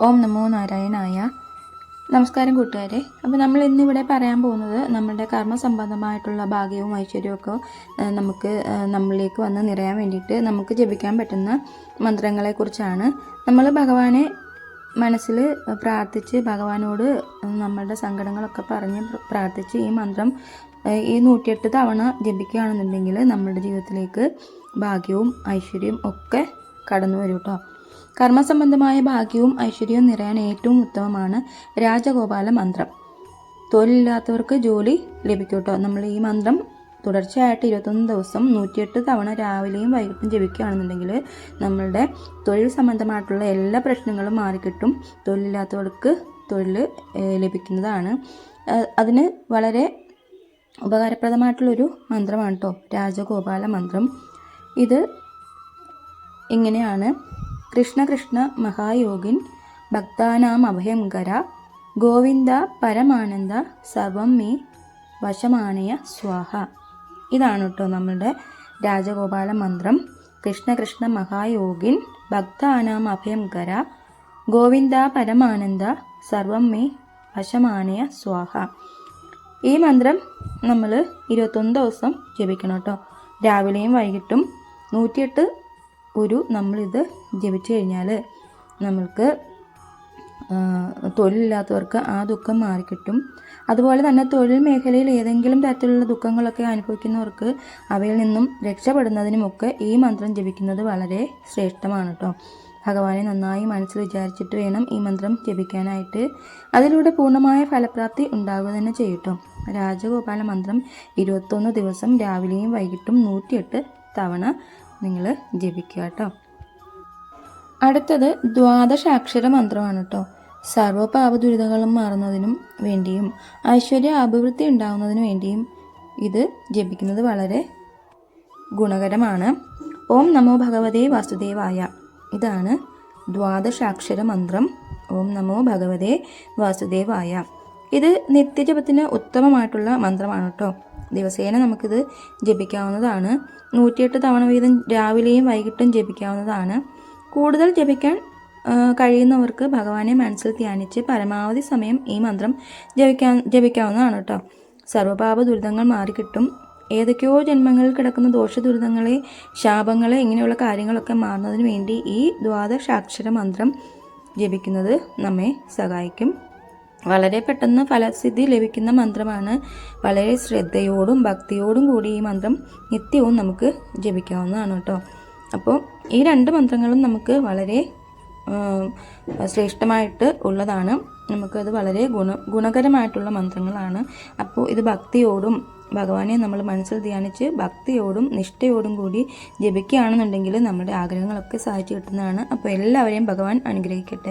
ഓം നമോ നാരായണായ. നമസ്കാരം കൂട്ടുകാരെ. അപ്പോൾ നമ്മൾ ഇന്നിവിടെ പറയാൻ പോകുന്നത് നമ്മുടെ കർമ്മ സംബന്ധമായിട്ടുള്ള ഭാഗ്യവും ഐശ്വര്യവും ഒക്കെ നമുക്ക് നമ്മളിലേക്ക് വന്ന് നിറയാൻ വേണ്ടിയിട്ട് നമുക്ക് ജപിക്കാൻ പറ്റുന്ന മന്ത്രങ്ങളെക്കുറിച്ചാണ്. നമ്മൾ ഭഗവാനെ മനസ്സിൽ പ്രാർത്ഥിച്ച് ഭഗവാനോട് നമ്മളുടെ സങ്കടങ്ങളൊക്കെ പറഞ്ഞ് പ്ര- പ്രാർത്ഥിച്ച് ഈ മന്ത്രം ഈ നൂറ്റിയെട്ട് തവണ ജപിക്കുകയാണെന്നുണ്ടെങ്കിൽ നമ്മുടെ ജീവിതത്തിലേക്ക് ഭാഗ്യവും ഐശ്വര്യവും ഒക്കെ കടന്നു വരും കേട്ടോ കർമ്മസംബന്ധമായ ഭാഗ്യവും ഐശ്വര്യവും നിറയാൻ ഏറ്റവും ഉത്തമമാണ് രാജഗോപാല മന്ത്രം. തൊഴിലില്ലാത്തവർക്ക് ജോലി ലഭിക്കൂട്ടോ. നമ്മൾ ഈ മന്ത്രം തുടർച്ചയായിട്ട് ഇരുപത്തൊന്ന് ദിവസം നൂറ്റിയെട്ട് തവണ രാവിലെയും വൈകിട്ടും ജപിക്കുകയാണെന്നുണ്ടെങ്കിൽ നമ്മളുടെ തൊഴിൽ സംബന്ധമായിട്ടുള്ള എല്ലാ പ്രശ്നങ്ങളും മാറിക്കിട്ടും. തൊഴിലില്ലാത്തവർക്ക് തൊഴിൽ ലഭിക്കുന്നതാണ്. അതിന് വളരെ ഉപകാരപ്രദമായിട്ടുള്ളൊരു മന്ത്രമാണ് കേട്ടോ രാജഗോപാല മന്ത്രം. ഇത് ഇങ്ങനെയാണ്. കൃഷ്ണ കൃഷ്ണ മഹായോഗിൻ ഭക്താനാം അഭയങ്കര ഗോവിന്ദ പരമാനന്ദ സർവം മേ വശമാണയ സ്വാഹ. ഇതാണ് കേട്ടോ നമ്മളുടെ രാജഗോപാല മന്ത്രം. കൃഷ്ണകൃഷ്ണ കൃഷ്ണ മഹായോഗിൻ ഭക്താനാം അഭയങ്കര ഗോവിന്ദ പരമാനന്ദ സർവം മേ വശമാനയ സ്വാഹ. ഈ മന്ത്രം നമ്മൾ ഇരുപത്തൊന്ന് ദിവസം ജപിക്കണം കേട്ടോ. രാവിലെയും വൈകിട്ടും നൂറ്റിയെട്ട് ഒരു നമ്മളിത് ജപിച്ചു കഴിഞ്ഞാൽ നമ്മൾക്ക് തൊഴിലില്ലാത്തവർക്ക് ആ ദുഃഖം മാറിക്കിട്ടും. അതുപോലെ തന്നെ തൊഴിൽ മേഖലയിൽ ഏതെങ്കിലും തരത്തിലുള്ള ദുഃഖങ്ങളൊക്കെ അനുഭവിക്കുന്നവർക്ക് അവയിൽ നിന്നും രക്ഷപ്പെടുന്നതിനുമൊക്കെ ഈ മന്ത്രം ജപിക്കുന്നത് വളരെ ശ്രേഷ്ഠമാണ് കേട്ടോ ഭഗവാനെ നന്നായി മനസ്സിൽ വിചാരിച്ചിട്ട് വേണം ഈ മന്ത്രം ജപിക്കാനായിട്ട്. അതിലൂടെ പൂർണമായ ഫലപ്രാപ്തി ഉണ്ടാവുക തന്നെ ചെയ്യട്ടോ രാജഗോപാല മന്ത്രം ഇരുപത്തൊന്ന് ദിവസം രാവിലെയും വൈകിട്ടും നൂറ്റിയെട്ട് തവണ നിങ്ങൾ ജപിക്കുക കേട്ടോ. അടുത്തത് ദ്വാദശാക്ഷര മന്ത്രമാണ് കേട്ടോ. സർവപാപ ദുരിതങ്ങളും മാറുന്നതിനും വേണ്ടിയും ഐശ്വര്യ അഭിവൃദ്ധി ഉണ്ടാകുന്നതിനു വേണ്ടിയും ഇത് ജപിക്കുന്നത് വളരെ ഗുണകരമാണ്. ഓം നമോ ഭഗവതേ വാസുദേവായ. ഇതാണ് ദ്വാദശാക്ഷര മന്ത്രം. ഓം നമോ ഭഗവതേ വാസുദേവായ. ഇത് നിത്യജപത്തിന് ഉത്തമമായിട്ടുള്ള മന്ത്രമാണ് കേട്ടോ. ദിവസേന നമുക്കിത് ജപിക്കാവുന്നതാണ്. നൂറ്റിയെട്ട് തവണ വീതം രാവിലെയും വൈകിട്ടും ജപിക്കാവുന്നതാണ്. കൂടുതൽ ജപിക്കാൻ കഴിയുന്നവർക്ക് ഭഗവാനെ മനസ്സിൽ ധ്യാനിച്ച് പരമാവധി സമയം ഈ മന്ത്രം ജപിക്കാൻ ജപിക്കാവുന്നതാണ് കേട്ടോ. സർവപാപ ദുരിതങ്ങൾ മാറിക്കിട്ടും ഏതൊക്കെയോ ജന്മങ്ങളിൽ കിടക്കുന്ന ദോഷ ദുരിതങ്ങളെ ശാപങ്ങളെ ഇങ്ങനെയുള്ള കാര്യങ്ങളൊക്കെ മാറുന്നതിന് വേണ്ടി ഈ ദ്വാദശാക്ഷര മന്ത്രം ജപിക്കുന്നത് നമ്മെ സഹായിക്കും. വളരെ പെട്ടെന്ന് ഫലസിദ്ധി ലഭിക്കുന്ന മന്ത്രമാണ്. വളരെ ശ്രദ്ധയോടും ഭക്തിയോടും കൂടി ഈ മന്ത്രം നിത്യവും നമുക്ക് ജപിക്കാവുന്നതാണ് കേട്ടോ. അപ്പോൾ ഈ രണ്ട് മന്ത്രങ്ങളും നമുക്ക് വളരെ ശ്രേഷ്ഠമായിട്ട് ഉള്ളതാണ്. നമുക്കത് വളരെ ഗുണ ഗുണകരമായിട്ടുള്ള മന്ത്രങ്ങളാണ്. അപ്പോൾ ഇത് ഭക്തിയോടും ഭഗവാനെ നമ്മൾ മനസ്സിൽ ധ്യാനിച്ച് ഭക്തിയോടും നിഷ്ഠയോടും കൂടി ജപിക്കുകയാണെന്നുണ്ടെങ്കിൽ നമ്മുടെ ആഗ്രഹങ്ങളൊക്കെ സാധിച്ചു കിട്ടുന്നതാണ്. അപ്പോൾ എല്ലാവരെയും ഭഗവാൻ അനുഗ്രഹിക്കട്ടെ.